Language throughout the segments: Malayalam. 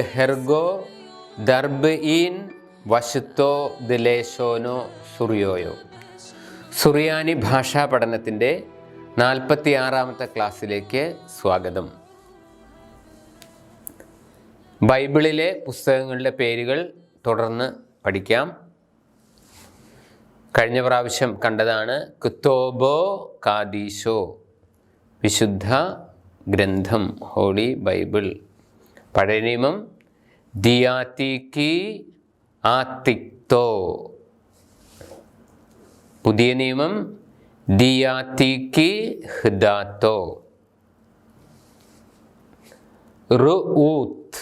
ലഹെർഗോ ദർബ് ഈൻ വശുത്തോ ദിലേശോനോ സുറിയോയോ. സുറിയാനി ഭാഷാ പഠനത്തിന്റെ നാൽപ്പത്തി ആറാമത്തെ ക്ലാസ്സിലേക്ക് സ്വാഗതം. ബൈബിളിലെ പുസ്തകങ്ങളുടെ പേരുകൾ തുടർന്ന് പഠിക്കാം. കഴിഞ്ഞ പ്രാവശ്യം കണ്ടതാണ് കുത്തോബോ കാദീശോ വിശുദ്ധ ഗ്രന്ഥം ഹോളി ബൈബിൾ. പഴയ നിയമം ദിയാത്തിക്കി ആത്തിക്തോ പുതിയ നിയമം ദിയാത്തിക്കി ഹിദാത്തോ റുഊത്ത്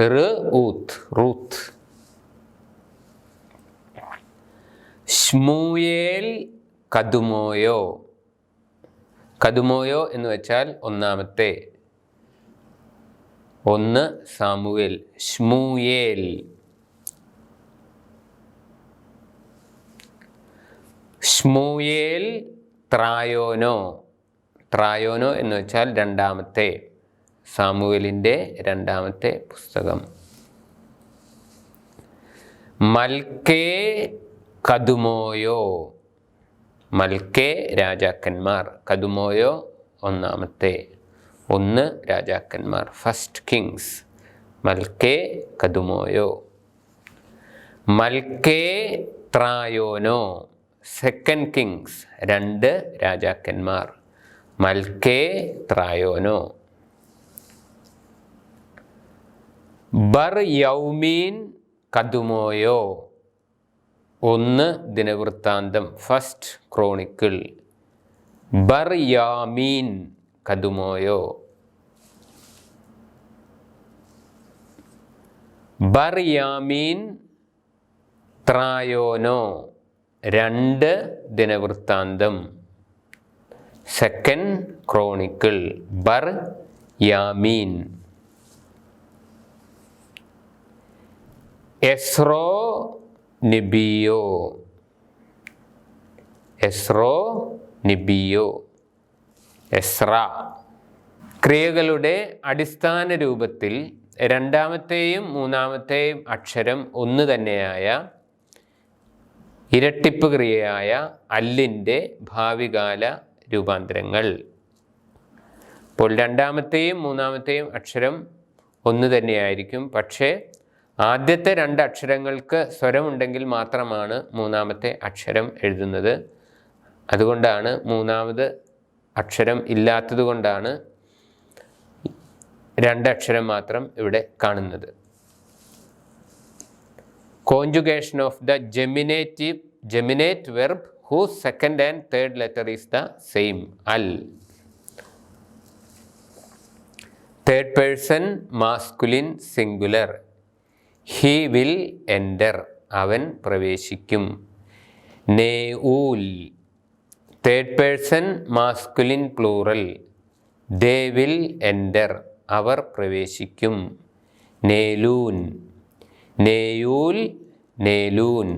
റുഊത്ത് റൂത്ത്. ഷ്മൂയേൽ കതുമോയോ. കതുമോയോ എന്ന് വെച്ചാൽ ഒന്നാമത്തെ ഒന്ന് സാമുവേൽ ഷ്മൂയേൽ. ഷ്മൂയേൽ ത്രായോനോ. ത്രായോനോ എന്ന് വെച്ചാൽ രണ്ടാമത്തെ സാമുവേലിന്റെ രണ്ടാമത്തെ പുസ്തകം. മൽക്കേ കതുമോയോ. മൽക്കേ രാജാക്കന്മാർ കതുമോയോ ഒന്നാമത്തെ. ഒന്ന് രാജാക്കന്മാർ. ഫസ്റ്റ് കിങ്സ് മൽക്കേ കതുമോയോ. മൽക്കേ ത്രായോനോ. സെക്കൻഡ് കിങ്സ് രണ്ട് രാജാക്കന്മാർ. മൽക്കേ ത്രായോനോ. ബർ യൗമീൻ കതുമോയോ. ഒന്ന് ദിനവൃത്താന്തം. ഫസ്റ്റ് ക്രോണിക്കിൾ ബർ യാമീൻ കതുമോയോ ബർ യാമീൻ ത്രായോനോ? രണ്ട് ദിനവൃത്താന്തം. സെക്കൻഡ് ക്രോണിക്കിൾ ബർ യാമീൻ എസ്രോ നിബിയോ എസ്രോ നിബിയോ എസ്ര. ക്രിയകളുടെ അടിസ്ഥാന രൂപത്തിൽ രണ്ടാമത്തെയും മൂന്നാമത്തെയും അക്ഷരം ഒന്ന് തന്നെയായ ഇരട്ടിപ്പ് ക്രിയയായ അല്ലിന്റെ ഭാവികാല രൂപാന്തരങ്ങൾ. അപ്പോൾ രണ്ടാമത്തെയും മൂന്നാമത്തെയും അക്ഷരം ഒന്ന് തന്നെയായിരിക്കും. പക്ഷേ ആദ്യത്തെ രണ്ട് അക്ഷരങ്ങൾക്ക് സ്വരമുണ്ടെങ്കിൽ മാത്രമാണ് മൂന്നാമത്തെ അക്ഷരം എഴുതുന്നത്. അതുകൊണ്ടാണ് മൂന്നാമത് അക്ഷരം ഇല്ലാത്തതുകൊണ്ടാണ് രണ്ടക്ഷരം മാത്രം ഇവിടെ കാണുന്നത്. Conjugation of the geminative geminate verb who second and third letter is the same Al third person masculine singular he will enter അവൻ പ്രവേശിക്കും. നേഊൽ third person masculine plural they will enter അവർ പ്രവേശിക്കും. നേലൂൻ നേയൂൽ നേലൂൻ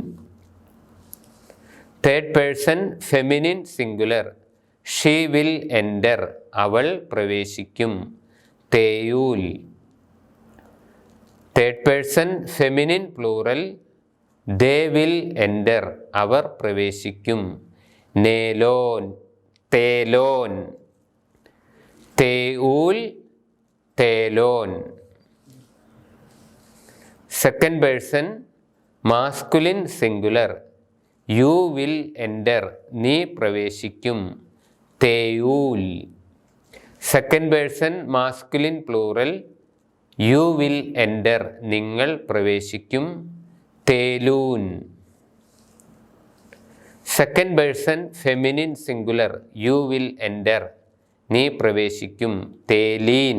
third person feminine singular she will enter അവൾ പ്രവേശിക്കും. തേയൂൽ third person feminine plural they will enter അവർ പ്രവേശിക്കും. നേലോൻ തേലോൻ. തേഊൽ തേലോൻ. Second person masculine singular you will enter നീ പ്രവേശിക്കും. തേയൂൽ. Second person masculine plural you will enter നിങ്ങൾ പ്രവേശിക്കും. തേലൂൻ. Second person feminine singular you will enter നീ പ്രവേശിക്കും. തേലീൻ.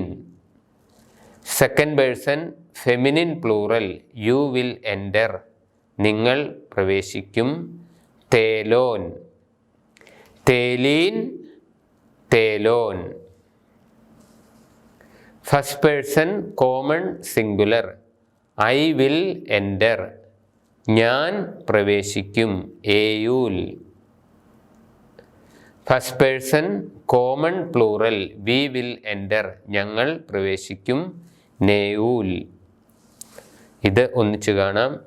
Second person feminine plural you will enter നിങ്ങൾ പ്രവേശിക്കും. തേലോൻ. തേലീൻ തേലോൻ. First person common singular I will enter ഞാൻ പ്രവേശിക്കും. ഏയൂൽ. First person common plural we will enter ഞങ്ങൾ പ്രവേശിക്കും. നേഊൽ ഇത് ഒന്നിച്ചു കാണാം.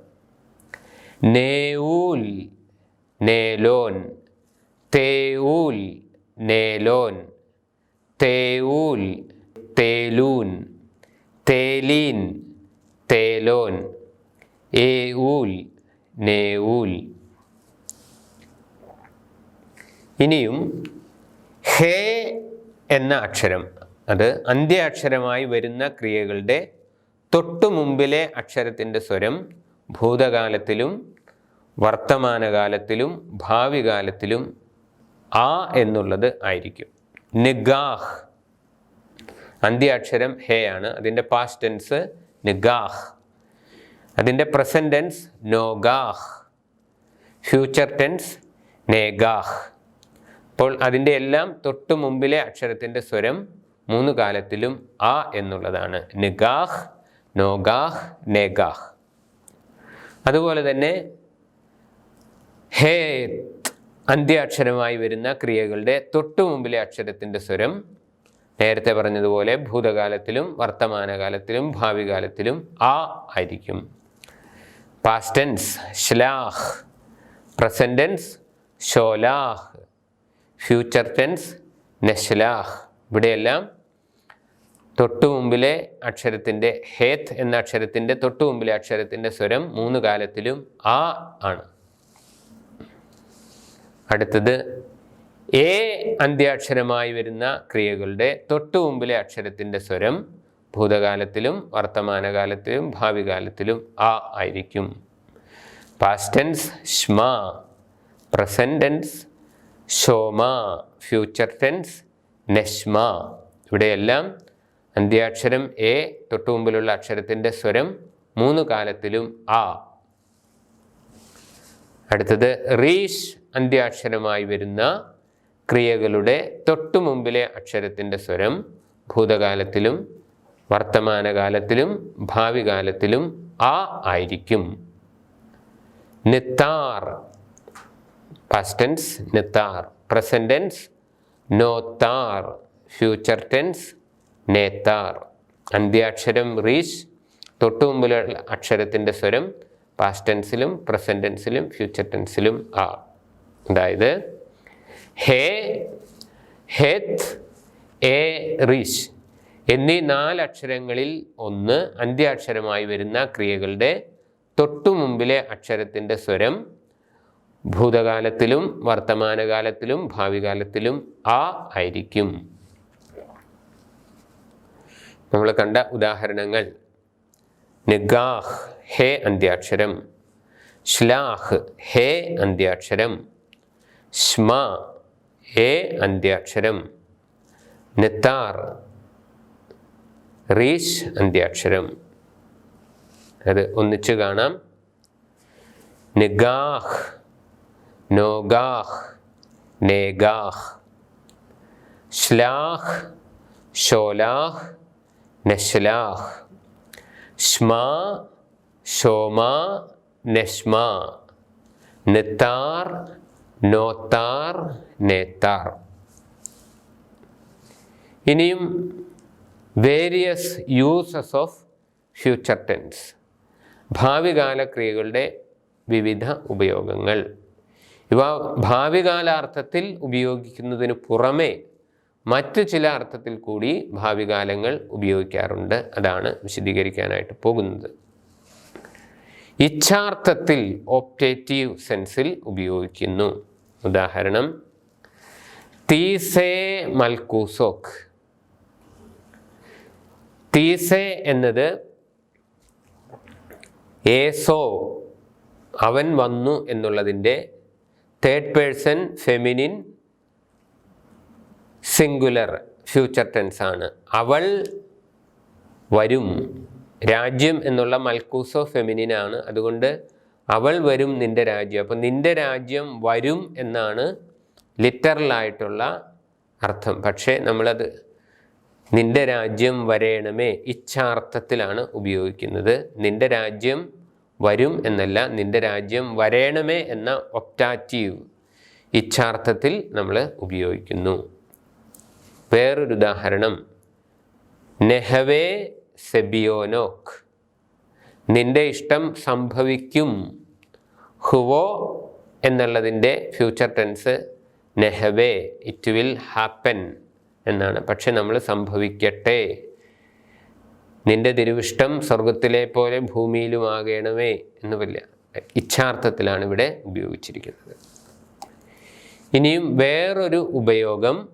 നേഊൽ നേലോൻ. തേയൂൽ. നേലോൻ. തേയൂൽ. തേലൂൻ. തേലീൻ. തേലോൻ. ഏഊൽ നേഊൽ. ഇനിയും ഹേ എന്ന അക്ഷരം അത് അന്ത്യാക്ഷരമായി വരുന്ന ക്രിയകളുടെ തൊട്ടു മുമ്പിലെ അക്ഷരത്തിന്റെ സ്വരം ഭൂതകാലത്തിലും വർത്തമാനകാലത്തിലും ഭാവി കാലത്തിലും ആ എന്നുള്ളത് ആയിരിക്കും. നിഗാഹ്. അന്ത്യാക്ഷരം ഹേ ആണ്. അതിന്റെ പാസ്റ്റ് ടെൻസ് നിഗാഹ്. അതിന്റെ പ്രസന്റ് ടെൻസ് നോഗാഹ് ഫ്യൂച്ചർ ടെൻസ് നേഗാഹ് അപ്പോൾ അതിന്റെ എല്ലാം തൊട്ടു മുമ്പിലെ അക്ഷരത്തിന്റെ സ്വരം മൂന്ന് കാലത്തിലും ആ എന്നുള്ളതാണ്. നിഗാഹ് നോഗാഹ് നേഗാഹ് അതുപോലെ തന്നെ ഹേത്ത് അന്ത്യാക്ഷരമായി വരുന്ന ക്രിയകളുടെ തൊട്ടു മുമ്പിലെ അക്ഷരത്തിന്റെ സ്വരം നേരത്തെ പറഞ്ഞതുപോലെ ഭൂതകാലത്തിലും വർത്തമാനകാലത്തിലും ഭാവി കാലത്തിലും ആ ആയിരിക്കും. പാസ്റ്റൻസ് പ്രസന്റ് ടെൻസ് ഷോലാഹ് ഫ്യൂച്ചർ ടെൻസ് നഷ്ലാഹ് ഇവിടെയെല്ലാം തൊട്ടു മുമ്പിലെ അക്ഷരത്തിന്റെ ഹേത്ത് എന്ന അക്ഷരത്തിന്റെ തൊട്ടു മുമ്പിലെ അക്ഷരത്തിന്റെ സ്വരം മൂന്ന് കാലത്തിലും ആ ആണ്. അടുത്തത് എ അന്ത്യാക്ഷരമായി വരുന്ന ക്രിയകളുടെ തൊട്ടു മുമ്പിലെ അക്ഷരത്തിന്റെ സ്വരം ഭൂതകാലത്തിലും വർത്തമാനകാലത്തിലും ഭാവി കാലത്തിലും ആ ആയിരിക്കും. പാസ്റ്റൻസ് ഷ്മ പ്രസന്റൻസ് ഷോമ ഫ്യൂച്ചർ ടെൻസ് നെഷ്മ ഇവിടെയെല്ലാം അന്ത്യാക്ഷരം എ തൊട്ടുമുമ്പിലുള്ള അക്ഷരത്തിന്റെ സ്വരം മൂന്ന് കാലത്തിലും ആ. അടുത്തത് റീഷ് അന്ത്യാക്ഷരമായി വരുന്ന ക്രിയകളുടെ തൊട്ടു മുമ്പിലെ അക്ഷരത്തിന്റെ സ്വരം ഭൂതകാലത്തിലും വർത്തമാനകാലത്തിലും ഭാവി കാലത്തിലും ആ ആയിരിക്കും. നിത്താർ. പാസ്റ്റൻസ് നിത്താർ. പ്രസന്റൻസ് നോത്താർ. ഫ്യൂച്ചർ ടെൻസ് നേത്താർ. അന്ത്യാക്ഷരം റീച്ച് തൊട്ടു മുമ്പിലുള്ള അക്ഷരത്തിന്റെ സ്വരം പാസ്റ്റ് ടെൻസിലും ടെൻസിലും ഫ്യൂച്ചർ ടെൻസിലും ആ. അതായത് ഹേ ഹെത്ത് എ റീഷ് എന്നീ നാലക്ഷരങ്ങളിൽ ഒന്ന് അന്ത്യാക്ഷരമായി വരുന്ന ക്രിയകളുടെ തൊട്ടുമുമ്പിലെ അക്ഷരത്തിന്റെ സ്വരം ഭൂതകാലത്തിലും വർത്തമാനകാലത്തിലും ഭാവികാലത്തിലും ആ ആയിരിക്കും. നമ്മൾ കണ്ട ഉദാഹരണങ്ങൾ. നിഗാഹ് ഹേ അന്ത്യാക്ഷരം. ശ്ലാഹ് ഹേ അന്ത്യാക്ഷരം. ശ്മ ഹേ അന്ത്യാക്ഷരം. നിത്താർ റീഷ് അന്ത്യാക്ഷരം. അത് ഒന്നിച്ച് കാണാം. നിഗാഹ് നോഗാഹ് നേഗാഹ്. ശ്ലാഹ് ഷോലാഹ് നശ്ലാഹ്. സ്മാ ഷോമാ നഷ്മാ നിത്താർ നോത്താർ നേത്താർ. ഇനിയും various uses of future tense ഭാവികാല ക്രിയകളുടെ വിവിധ ഉപയോഗങ്ങൾ. ഇവ ഭാവികാലാർത്ഥത്തിൽ ഉപയോഗിക്കുന്നതിന് പുറമെ മറ്റ് ചില അർത്ഥത്തിൽ കൂടി ഭാവികാലങ്ങൾ ഉപയോഗിക്കാറുണ്ട്. അതാണ് വിശദീകരിക്കാനായിട്ട് പോകുന്നത്. ഇച്ഛാർത്ഥത്തിൽ ഓപ്റ്റേറ്റീവ് സെൻസിൽ ഉപയോഗിക്കുന്നു. ഉദാഹരണം തീസേ മൽക്കൂസോക്ക് തീസേ എന്നത് ഏസോ അവൻ വന്നു എന്നുള്ളതിന്റെ third person feminine singular future tense ആണ്. അവൾ വരും. രാജ്യം എന്നുള്ള മൽക്കൂസോ ഫെമിനിൻ ആണ്. അതുകൊണ്ട് അവൾ വരും നിന്റെ രാജ്യം. അപ്പം നിന്റെ രാജ്യം വരും എന്നാണ് ലിറ്ററലായിട്ടുള്ള അർത്ഥം. പക്ഷേ നമ്മളത് നിന്റെ രാജ്യം വരേണമേ ഇച്ഛാർത്ഥത്തിലാണ് ഉപയോഗിക്കുന്നത്. നിന്റെ രാജ്യം വരും എന്നല്ല നിന്റെ രാജ്യം വരേണമേ എന്ന ഒപ്റ്റാറ്റീവ് ഇച്ഛാർത്ഥത്തിൽ നമ്മൾ ഉപയോഗിക്കുന്നു. വേറൊരു ഉദാഹരണം. നെഹവേ സെബിയോനോക്ക് നിന്റെ ഇഷ്ടം സംഭവിക്കും. ഹുവോ എന്നുള്ളതിന്റെ ഫ്യൂച്ചർ ടെൻസ് നെഹവേ. ഇറ്റ് വിൽ ഹാപ്പൻ എന്നാണ്. പക്ഷെ നമ്മൾ സംഭവിക്കട്ടെ. നിന്റെ തിരുവിഷ്ടം സ്വർഗത്തിലെ പോലെ ഭൂമിയിലും ഭൂമിയിലുമാകണമേ എന്ന് വലിയ ഇച്ഛാർത്ഥത്തിലാണ് ഇവിടെ ഉപയോഗിച്ചിരിക്കുന്നത്. ഇനിയും വേറൊരു ഉപയോഗം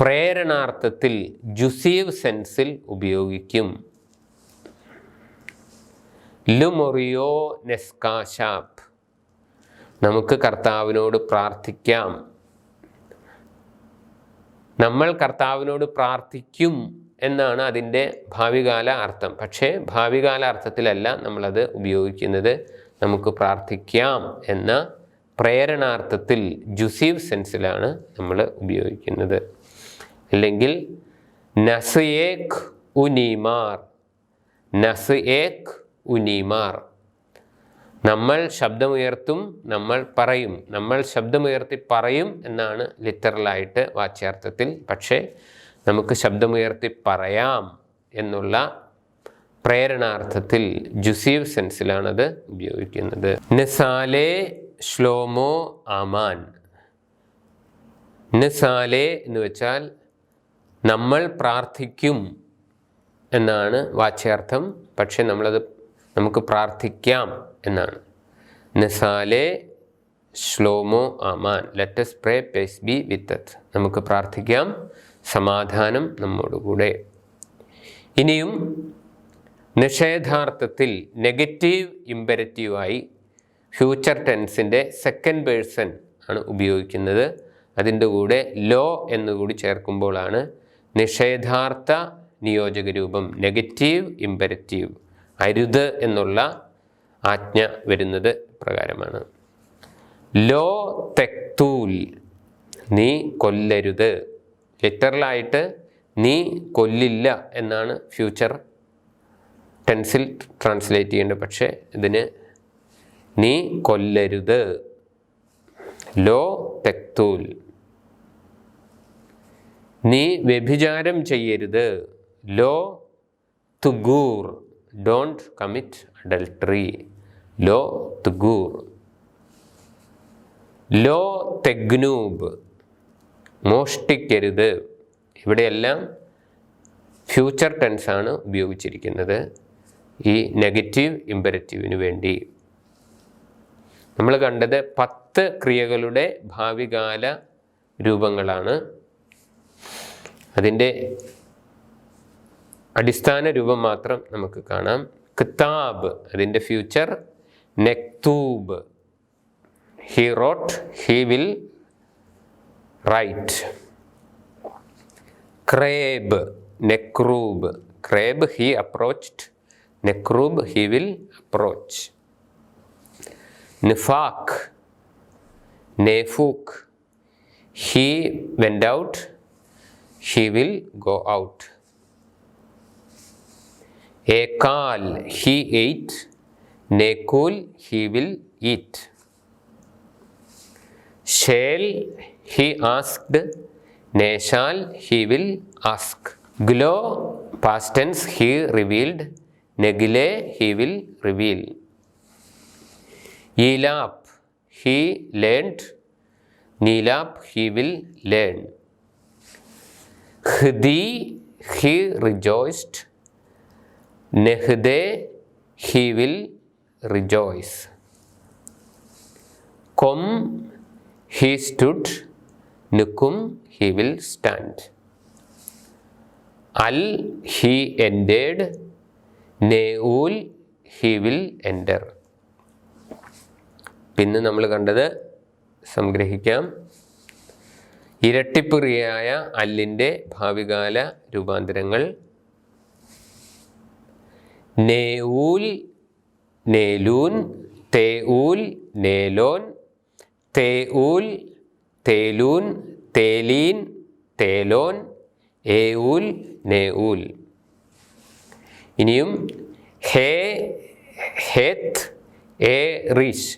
പ്രേരണാർത്ഥത്തിൽ ജുസീവ് സെൻസിൽ ഉപയോഗിക്കും. ലുമൊറിയോ നെസ്കാശാപ്. നമുക്ക് കർത്താവിനോട് പ്രാർത്ഥിക്കാം. നമ്മൾ കർത്താവിനോട് പ്രാർത്ഥിക്കും എന്നാണ് അതിന്റെ ഭാവികാല അർത്ഥം. പക്ഷേ ഭാവികാല അർത്ഥത്തിലല്ല നമ്മളത് ഉപയോഗിക്കുന്നത്. നമുക്ക് പ്രാർത്ഥിക്കാം എന്ന പ്രേരണാർത്ഥത്തിൽ ജുസീവ് സെൻസിലാണ് നമ്മൾ ഉപയോഗിക്കുന്നത്. അല്ലെങ്കിൽ നസ് ഉനീമാർ. നസ് ഉനീമാർ. നമ്മൾ ശബ്ദമുയർത്തും നമ്മൾ പറയും. നമ്മൾ ശബ്ദമുയർത്തി പറയും എന്നാണ് ലിറ്ററലായിട്ട് വാച്യാർത്ഥത്തിൽ. പക്ഷേ നമുക്ക് ശബ്ദമുയർത്തി പറയാം എന്നുള്ള പ്രേരണാർത്ഥത്തിൽ ജുസീവ് സെൻസിലാണത് ഉപയോഗിക്കുന്നത്. നസാലേ ശ്ലോമോ ആമാൻ. നസാലേ എന്ന് വെച്ചാൽ നമ്മൾ പ്രാർത്ഥിക്കും എന്നാണ് വാച്യാർത്ഥം. പക്ഷെ നമ്മളത് നമുക്ക് പ്രാർത്ഥിക്കാം. എന്നാണ്. നസാലെ ശ്ലോമോ ആമാൻ. Let's pray peace be with us നമുക്ക് പ്രാർത്ഥിക്കാം. സമാധാനം നമ്മോടുകൂടെ. ഇനിയും നിഷേധാർത്ഥത്തിൽ നെഗറ്റീവ് ഇമ്പരറ്റീവായി ഫ്യൂച്ചർ ടെൻസിന്റെ സെക്കൻഡ് പേഴ്സൺ ആണ് ഉപയോഗിക്കുന്നത്. അതിന്റെ കൂടെ ലോ എന്നുകൂടി ചേർക്കുമ്പോഴാണ് നിഷേധാർത്ഥ നിയോജക രൂപം നെഗറ്റീവ് ഇമ്പരറ്റീവ് അരുത് എന്നുള്ള ആജ്ഞ വരുന്നത് പ്രകാരമാണ്. ലോ തെക്തൂൽ നീ കൊല്ലരുത്. ലിറ്ററലായിട്ട് നീ കൊല്ലില്ല എന്നാണ് ഫ്യൂച്ചർ ടെൻസിൽ ട്രാൻസ്ലേറ്റ് ചെയ്യേണ്ടത്. പക്ഷേ ഇതിന് നീ കൊല്ലരുത്. ലോ തെക്തൂൽ നീ വ്യഭിചാരം ചെയ്യരുത്. ലോ തുഗൂർ ഡോണ്ട് കമ്മിറ്റ് അഡൽട്ടറി ലോ തുഗൂർ. ലോ തെഗ്നൂബ്. മോഷ്ടിക്കരുത്. ഇവിടെയെല്ലാം ഫ്യൂച്ചർ ടെൻസാണ് ഉപയോഗിച്ചിരിക്കുന്നത്. ഈ നെഗറ്റീവ് ഇമ്പരറ്റീവിന് വേണ്ടി. നമ്മൾ കണ്ടത് പത്ത് ക്രിയകളുടെ ഭാവികാല രൂപങ്ങളാണ്. അതിന്റെ അടിസ്ഥാന രൂപം മാത്രം നമുക്ക് കാണാം. കിതാബ് അതിന്റെ future നെക്തൂബ് he wrote he will write Krebs നെക്രൂബ് ക്രേബ് ഹി അപ്രോച്ച്ഡ് നെക്രൂബ് ഹി വിൽ അപ്രോച്ച് നിഫാഖ് നേഫൂക്ക് he went out he will go out ഏക്കാൽ he ate നേക്കൂൽ ഹി വിൽ ഈറ്റ് ഷേൽ ഹി ആസ്ക്ഡ് നേഷാൽ ഹി വിൽ ആസ്ക് ഗ്ലോ പാസ്റ്റൻസ് ഹി റിവീൽഡ് നെഗിലെ ഹി വിൽ റിവീൽ ഈലാപ്പ് ഹി ലേൺഡ് നീലാപ്പ് ഹി വിൽ ലേൺ ഹൃദി ഹി റിജോയ്സ്ഡ് നെഹ്ദെ ഹി വിൽ റിജോയ്സ് കൊം ഹി സ്റ്റുഡ് നിക്കും ഹി വിൽ സ്റ്റാൻഡ് അൽ ഹി എൻഡേഡ് നേഊൽ ഹി വിൽ എന്റർ പിന്നെ നമ്മൾ കണ്ടത് സംഗ്രഹിക്കാം. ഇരട്ടിപ്പുറിയായ അല്ലിന്റെ ഭാവികാല രൂപാന്തരങ്ങൾ. നേഊൽ നേലൂൻ തേഊൽ നേലോൻ തേഊൽ തേലൂൻ തേലീൻ തേലോൻ ഏഊൽ നേഊൽ. ഇനിയും ഹേ ഹെത്ത് എ റിഷ്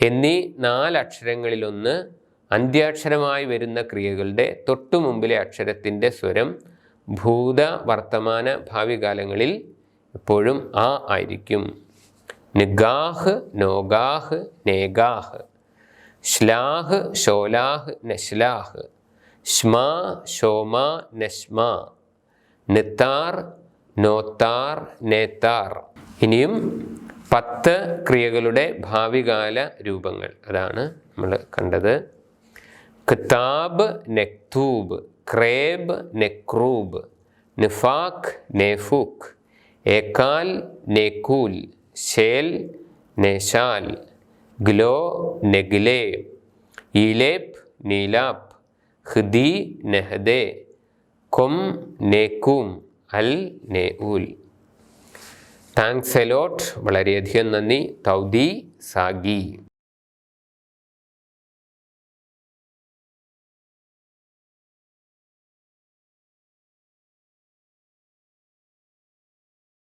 എന്നീ നാലക്ഷരങ്ങളിലൊന്ന് അന്ത്യാക്ഷരമായി വരുന്ന ക്രിയകളുടെ തൊട്ടു മുമ്പിലെ അക്ഷരത്തിന്റെ സ്വരം ഭൂത വർത്തമാന ഭാവി കാലങ്ങളിൽ എപ്പോഴും ആ ആയിരിക്കും. നിഗാഹ് നോഗാഹ് നേഗാഹ്. ശ്ലാഹ് ഷോലാഹ് നശ്ലാഹ്. ശ്മാ ഷോമ നശ്മാ. നിത്താർ നോത്താർ നേത്താർ. ഇനിയും പത്ത് ക്രിയകളുടെ ഭാവികാല രൂപങ്ങൾ. അതാണ് നമ്മൾ കണ്ടത്. കിതാബ് നെക്തൂബ് ക്രേബ് നെക്രൂബ് നിഫാഖ് നെഫൂഖ് ഏക്കാൽ നേക്കൂൽ ഷേൽ നെഷാൽ ഗ്ലോ നെഗ്ലേ ഇലേപ് നീലാപ് ഹൃദി നെഹദേ കൊം നേക്കൂം അൽ നേഉൽ താങ്ക്സ് എലോട്ട് വളരെയധികം നന്ദി. തൗദി സാഗി.